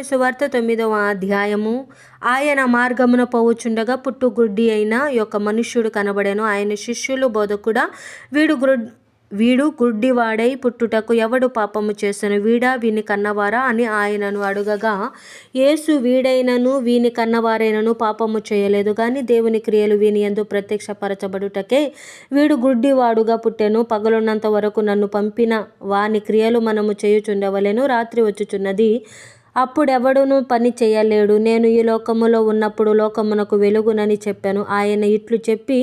సువార్త తొమ్మిదవ అధ్యాయము. ఆయన మార్గమున పోవుచుండగా పుట్టుగుడ్డి అయిన యొక్క మనుష్యుడు కనబడెను. ఆయన శిష్యులు బోధకుడా వీడు గుడ్ వీడు గుడ్డివాడై పుట్టుటకు ఎవడు పాపము చేసెను? వీడా వీని కన్నవారా అని ఆయనను అడుగగా యేసు వీడైనను వీని కన్నవారైనను పాపము చేయలేదు. కానీ దేవుని క్రియలు వీని ఎందు ప్రత్యక్షపరచబడుటకే వీడు గుడ్డివాడుగా పుట్టెను. పగలున్నంత వరకు నన్ను పంపిన వాని క్రియలు మనము చేయుచుండవలెను. రాత్రి వచ్చుచున్నది అప్పుడెవడును పని చేయలేడు. నేను ఈ లోకములో ఉన్నప్పుడు లోకమునకు వెలుగునని చెప్పాను. ఆయన ఇట్లు చెప్పి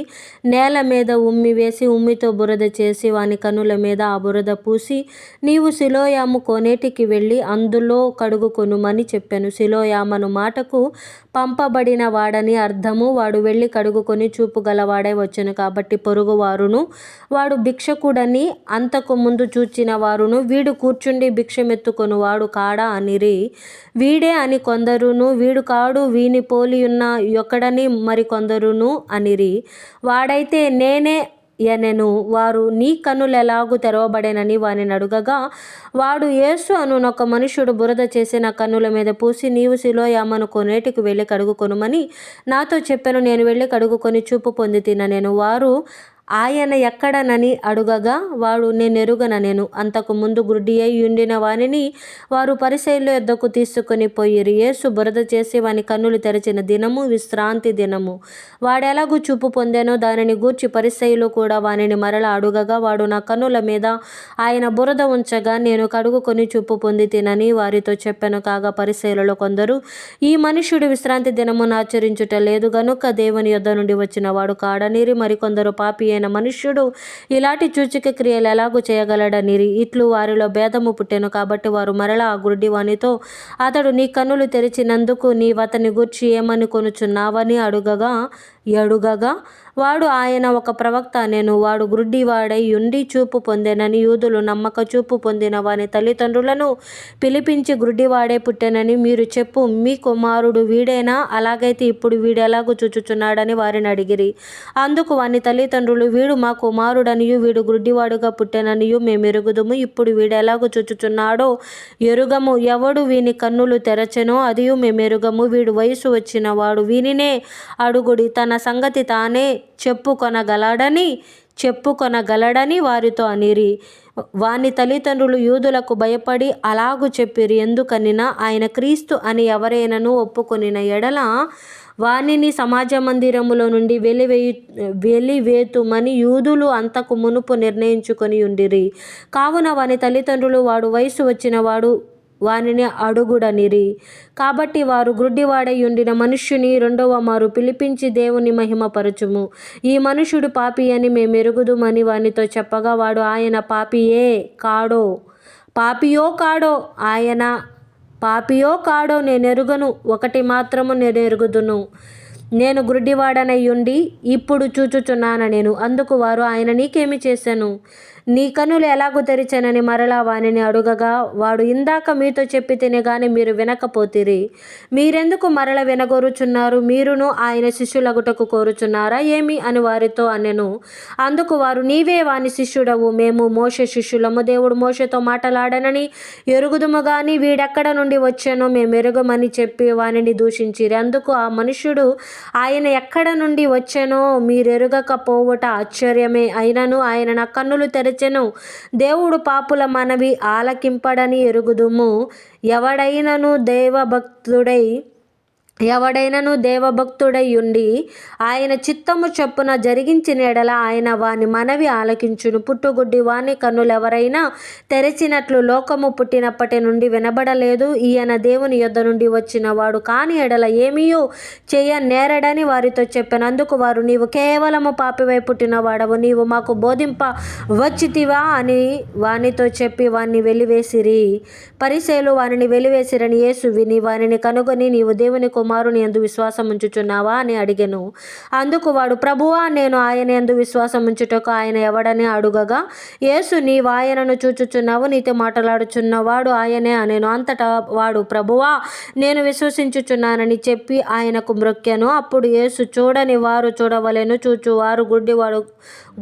నేల మీద ఉమ్మి వేసి ఉమ్మితో బురద చేసి వాని కనుల మీద ఆ బురద పూసి నీవు శిలోయాము కోనేటికి వెళ్ళి అందులో కడుగుకొనుమని చెప్పాను. శిలోయామను మాటకు పంపబడిన వాడని అర్థము వాడు వెళ్ళి కడుగుకొని చూపుగలవాడే గలవాడై కాబట్టి పొరుగువారును వాడు భిక్షకుడని అంతకు ముందు చూచిన వారును వీడు కూర్చుండి భిక్షమెత్తుకొను వాడు కాడా అనిరి. వీడే అని కొందరును వీడు కాడు వీని పోలియున్న యొక్కడని మరికొందరును అనిరి. వాడైతే నేనే ఎనెను వారు నీ కన్నులెలాగు తెరవబడేనని వానిని అడుగగా వాడు యేసు అనునొక మనుషుడు బురద చేసిన కన్నుల మీద పూసి నీవు శిలోయామను కొనేటికి వెళ్ళి కడుగుకొనుమని నాతో చెప్పాను నేను వెళ్ళి కడుగుకొని చూపు పొంది తిన నేను వారు ఆయన ఎక్కడనని అడుగగా వాడు నేనెరుగననెను. అంతకు ముందు గుడ్డి అయి ఉండిన వానిని వారు పరిశైల ఎద్దకు తీసుకొని పోయిరి. యేసు బురద చేసి వాని కన్నులు తెరచిన దినము విశ్రాంతి దినము. వాడెలాగూ చూపు పొందానో దానిని గూర్చి పరిశైలు కూడా వానిని మరల అడుగగా వాడు నా కన్నుల మీద ఆయన బురద ఉంచగా నేను కడుగుకొని చూపు పొంది తినని వారితో చెప్పాను. కాగా పరిశైలలో కొందరు ఈ మనుషుడు విశ్రాంతి దినమును ఆచరించుట లేదు. గనుక దేవుని యొద్ద నుండి వచ్చిన వాడు కాడనీరి. మరికొందరు పాపి అయిన మనుష్యుడు ఇలాంటి చూచిక క్రియలు ఎలాగూ చేయగలడనిరి ఇట్లు వారిలో భేదము పుట్టెను కాబట్టి వారు మరలా ఆ గుడ్డి వానితో అతడు నీ కన్నులు తెరిచినందుకు నీవతని గూర్చి ఏమని కొనుచున్నావని అడుగగా అడుగగా వాడు ఆయన ఒక ప్రవక్త నేను వాడు గుడ్డివాడై ఉండి చూపు పొందేనని యూదులు నమ్మక చూపు పొందిన వాని తల్లిదండ్రులను పిలిపించి గుడ్డివాడే పుట్టెనని మీరు చెప్పు మీ కుమారుడు వీడేనా? అలాగైతే ఇప్పుడు వీడెలాగూ చూచుచున్నాడని వారిని అడిగిరి. అందుకు వాని తల్లిదండ్రులు వీడు మా కుమారుడనియు వీడు గుడ్డివాడుగా పుట్టెననియు మేము ఎరుగుదుము. ఇప్పుడు వీడెలాగూ చూచుచున్నాడో? ఎరుగము. ఎవడు వీని కన్నులు తెరచెనో అదియు మేము ఎరుగము. వీడు వయసు వచ్చిన వాడు వీనినే అడుగుడి. తన సంగతి తానే చెప్పుకొనగలడని చెప్పుకొనగలడని వారితో అనిరి. వాని తల్లిదండ్రులు యూదులకు భయపడి అలాగు చెప్పిరి. ఎందుకనినా ఆయన క్రీస్తు అని ఎవరైనను ఒప్పుకొనిన ఎడల వానిని సమాజ మందిరములో నుండి వెలివేయు వెలివేతుమని యూదులు అంతకు మునుపు నిర్ణయించుకొని ఉండిరి. కావున వాని తల్లిదండ్రులు వాడు వయసు వచ్చిన వాడు వానిని అడుగుడనిరి. కాబట్టి వారు గ్రుడ్డివాడై ఉండిన మనుష్యుని రెండవ మారు పిలిపించి దేవుని మహిమపరచుము. ఈ మనుషుడు పాపి అని మేము ఎరుగుదుమని వానితో చెప్పగా వాడు ఆయన పాపియే కాడో? పాపియో కాడో? ఆయన పాపియో కాడో నేనెరుగను ఒకటి మాత్రము నేను ఎరుగుదును నేను గురుడివాడనయ్యుండి ఉండి ఇప్పుడు చూచుచున్నాను నేను అందుకు వారు ఆయన నీకేమి చేశాను నీ కనులు ఎలాగూ తెరిచానని మరలా వానిని అడుగగా వాడు ఇందాక మీతో చెప్పి తినే కానీ మీరు వినకపోతిరి. మీరెందుకు మరల వినగోరుచున్నారు? మీరును ఆయన శిష్యులగుటకు కోరుచున్నారా? ఏమి అని వారితో అనెను. అందుకు వారు నీవే వాని శిష్యుడవు. మేము మోష శిష్యులము. దేవుడు మోషతో మాటలాడనని ఎరుగుదుము గాని వీడెక్కడ నుండి వచ్చానో మేము ఎరుగమని చెప్పి వానిని దూషించిరి. అందుకు ఆ మనుష్యుడు ఆయన ఎక్కడ నుండి వచ్చానో మీరెరుగకపోవుట ఆశ్చర్యమే. అయినను ఆయన నా కన్నులు తెరచెను దేవుడు పాపుల మనవి ఆలకింపడని ఎరుగుదుము. ఎవడైనను దేవభక్తుడై ఎవడైనను దేవభక్తుడై ఉండి ఆయన చిత్తము చొప్పున జరిగించిన ఎడల ఆయన వాని మనవి ఆలకించును. పుట్టుగుడ్డి వాని కన్నులెవరైనా తెరచినట్లు లోకము పుట్టినప్పటి నుండి వినబడలేదు. ఈయన దేవుని యొద్ద నుండి వచ్చిన వాడు కాని ఎడల ఏమీయో చేయ నేరడని వారితో చెప్పాను. అందుకు వారు నీవు కేవలము పాపివై పుట్టినవాడవు. నీవు మాకు బోధింప వచ్చితివా అని వానితో చెప్పి వాణ్ణి వెలివేసిరి. పరిసేలు వారిని వెలివేసిరని యేసు విని వారిని కనుగొని నీవు దేవుని కుమారుని ఎందు విశ్వాసం ఉంచుచున్నావా అని అడిగెను. అందుకు వాడు ప్రభువా నేను ఆయన ఎందు విశ్వాసం ఉంచుటకు ఆయన ఎవడని అడుగగా యేసు నీవు ఆయనను చూచుచున్నావు నీతో మాట్లాడుచున్నవాడు ఆయనే అనేను. అంతటా వాడు ప్రభువా నేను విశ్వసించుచున్నానని చెప్పి ఆయనకు మ్రొక్కెను. అప్పుడు యేసు చూడని వారు చూడవలెను. చూచు వారు గుడ్డివాడు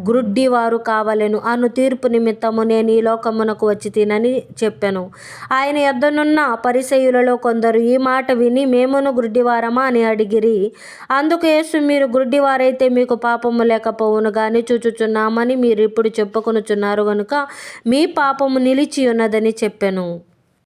గ్రుడ్డివారు కావలెను. అను తీర్పు నిమిత్తము నేను ఈ లోకమునకు వచ్చి తినని చెప్పాను. ఆయన ఎద్దనున్న పరిసయులలో కొందరు ఈ మాట విని మేమును గ్రుడ్డివారమా అని అడిగిరి. అందుకు యేసు మీరు గ్రుడ్డివారైతే మీకు పాపము లేకపోవును కానీ చూచుచున్నామని మీరు ఇప్పుడు చెప్పుకొనుచున్నారు గనుక మీ పాపము నిలిచి ఉన్నదని చెప్పాను.